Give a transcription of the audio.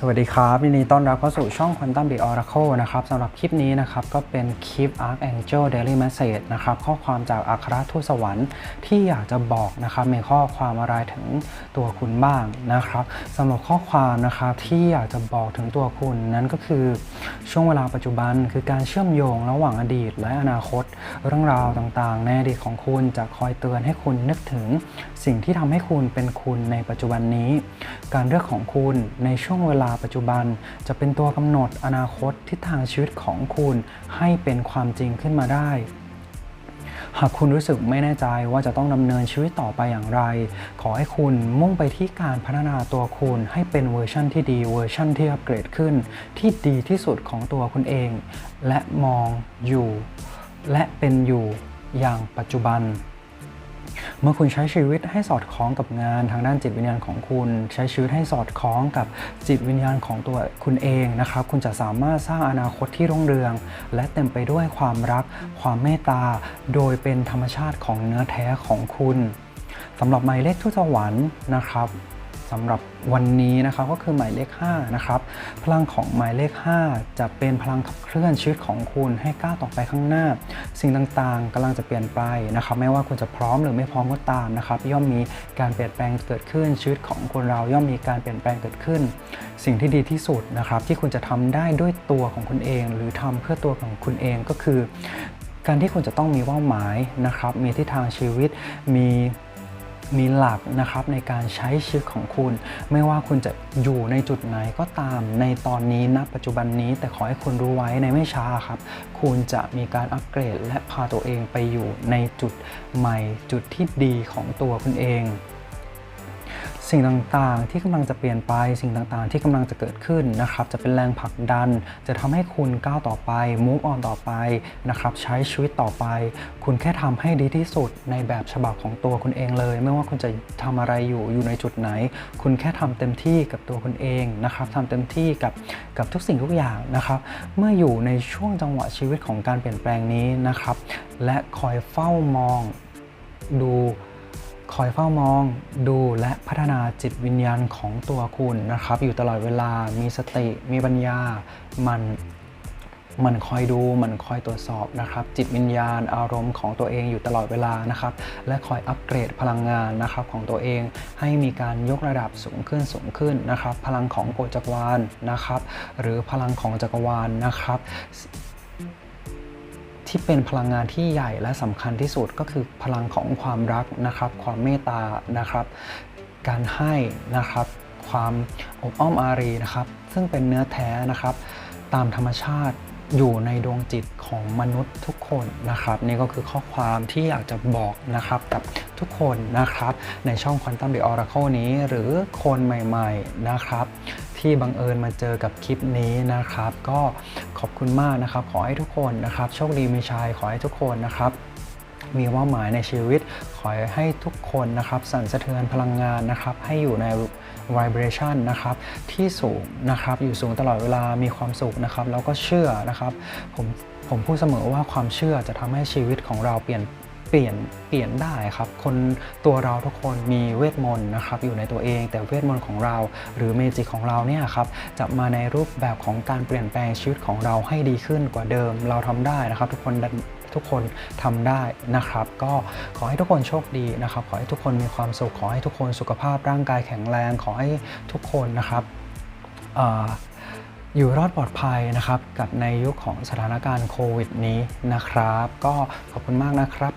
สวัสดีครับยินดีต้อนรับเข้าสู่ช่อง Quantum Big Oracle นะครับสำหรับคลิปนี้นะครับ ก็เป็นคลิป Archangel Daily Message นะครับ ข้อความจากอัครทูตสวรรค์ที่อยากจะบอกนะครับมีข้อความอะไรถึงตัวคุณบ้างนะครับสำหรับข้อความนะครับที่อยากจะบอกถึงตัวคุณนั้นก็คือช่วงเวลาปัจจุบันคือการเชื่อมโยงระหว่างอดีตและอนาคต เรื่องราวต่างๆ ในอดีตของคุณจะคอยเตือนให้คุณนึกถึง สิ่งที่ทำให้คุณเป็นคุณในปัจจุบันนี้ การเลือกของคุณในช่วงเวลาปัจจุบัน จะเป็นตัวกำหนดอนาคตทิศทางชีวิตของคุณให้เป็นความจริงขึ้นมาได้ หากคุณรู้สึกไม่แน่ใจว่าจะต้องดำเนินชีวิตต่อไปอย่างไร ขอให้คุณมุ่งไปที่การพัฒนาตัวคุณให้เป็นเวอร์ชั่นที่ดีเวอร์ชั่นที่อัปเกรดขึ้น ที่ดีที่สุดของตัวคุณเอง และมองอยู่ และเป็นอยู่อย่างปัจจุบัน เมื่อคุณใช้ชีวิตให้สอดคล้องกับงานทางด้านจิตวิญญาณของคุณ ใช้ชีวิตให้สอดคล้องกับจิตวิญญาณของตัวคุณเองนะครับ คุณจะสามารถสร้างอนาคตที่รุ่งเรือง และเต็มไปด้วยความรัก ความเมตตา โดยเป็นธรรมชาติของเนื้อแท้ของคุณสำหรับหมายเลขทุตสวรรค์นะครับ สำหรับวันนี้นะครับก็คือหมายเลข5นะครับพลังของหมายเลข 5 จะเป็นพลังขับเคลื่อนชีวิตของคุณให้ก้าวต่อไปข้างหน้า สิ่งต่างๆกำลังจะเปลี่ยนไปนะครับไม่ว่าคุณจะพร้อมหรือไม่พร้อมก็ตามนะครับย่อมมีการเปลี่ยนแปลงเกิดขึ้นชีวิตของคนเราย่อมมีการเปลี่ยนแปลงเกิดขึ้น สิ่งที่ดีที่สุดนะครับที่คุณจะทำได้ด้วยตัวของคุณเอง หรือทำเพื่อตัวของคุณเองก็คือ การที่คุณจะต้องมีเป้าหมายนะครับมีทิศทางชีวิตมี มีหลักนะครับในการใช้ชีวิตของคุณ ไม่ว่าคุณจะอยู่ในจุดไหนก็ตามในตอนนี้ณปัจจุบันนี้ แต่ขอให้คุณรู้ไว้ในไม่ช้าครับ คุณจะมีการอัปเกรดและพาตัวเองไปอยู่ในจุดใหม่ จุดที่ดีของตัวคุณเอง สิ่งต่างๆ ที่กำลังจะเปลี่ยนไป สิ่งต่างๆ ที่กำลังจะเกิดขึ้นนะครับจะเป็นแรงผลักดัน จะทำให้คุณก้าวต่อไป move on ต่อไปนะครับใช้ชีวิตต่อไป คุณแค่ทำให้ดีที่สุดในแบบฉบับของตัวคุณเองเลย ไม่ว่าคุณจะทำอะไรอยู่อยู่ในจุดไหน คุณแค่ทำเต็มที่กับตัวคุณเองนะครับทำเต็มที่กับกับทุกสิ่งทุกอย่างนะครับ เมื่ออยู่ในช่วงจังหวะชีวิตของการเปลี่ยนแปลงนี้นะครับ และคอยเฝ้ามองดู คอยเฝ้ามองดูและพัฒนาจิตวิญญาณของตัวคุณนะครับ อยู่ตลอดเวลามีสติ มีปัญญา มันมันคอยดูมันคอยตรวจสอบนะครับ จิตวิญญาณอารมณ์ของตัวเองอยู่ตลอดเวลานะครับ และคอยอัปเกรดพลังงานนะครับของตัวเองให้มีการยกระดับสูงขึ้นสูงขึ้นนะครับ พลังของโกจักรวาลนะครับ หรือพลังของจักรวาลนะครับ ที่เป็นพลังงานที่ใหญ่และสำคัญที่สุดก็คือพลังของความรักนะครับ ความเมตตานะครับ การให้นะครับ ความอบอ้อมอารีนะครับ ซึ่งเป็นเนื้อแท้นะครับ ตามธรรมชาติอยู่ในดวงจิตของมนุษย์ทุกคนนะครับ นี่ก็คือข้อความที่อยากจะบอกนะครับกับ ทุกคนนะครับ ในช่อง Quantum The Oracle นี้ หรือคนใหม่ๆนะครับ ที่บังเอิญมาเจอกับคลิปนี้นะครับ ก็ขอบคุณมากนะครับ ขอให้ทุกคนนะครับโชคดีมีชัยขอให้ทุกคนนะครับมีเป้าหมายในชีวิต ขอให้ทุกคนนะครับ สั่นสะเทือนพลังงานนะครับ ให้อยู่ใน vibration นะครับ ที่สูงนะครับ อยู่สูงตลอดเวลามีความสุขนะครับ แล้วก็เชื่อนะครับ ผมผมพูดเสมอว่าความเชื่อจะทำให้ชีวิตของเราเปลี่ยน เปลี่ยนเปลี่ยนได้ครับ คนตัวเราทุกคนมีเวทมนต์นะครับอยู่ในตัวเอง แต่เวทมนต์ของเรา หรือเมจิกของเราเนี่ยครับจะมาในรูปแบบของการเปลี่ยนแปลงชีวิตของเราให้ดีขึ้นกว่าเดิม เราทำได้นะครับ ทุกคนทุกคนทำได้นะครับ ก็ขอให้ทุกคนโชคดีนะครับ ขอให้ทุกคนมีความสุขขอให้ทุกคนสุขภาพร่างกายแข็งแรง ขอให้ทุกคนนะครับอ่าอยู่รอดปลอดภัยนะครับ กับในยุคของสถานการณ์โควิดนี้นะครับ ก็ขอบคุณมากนะครับ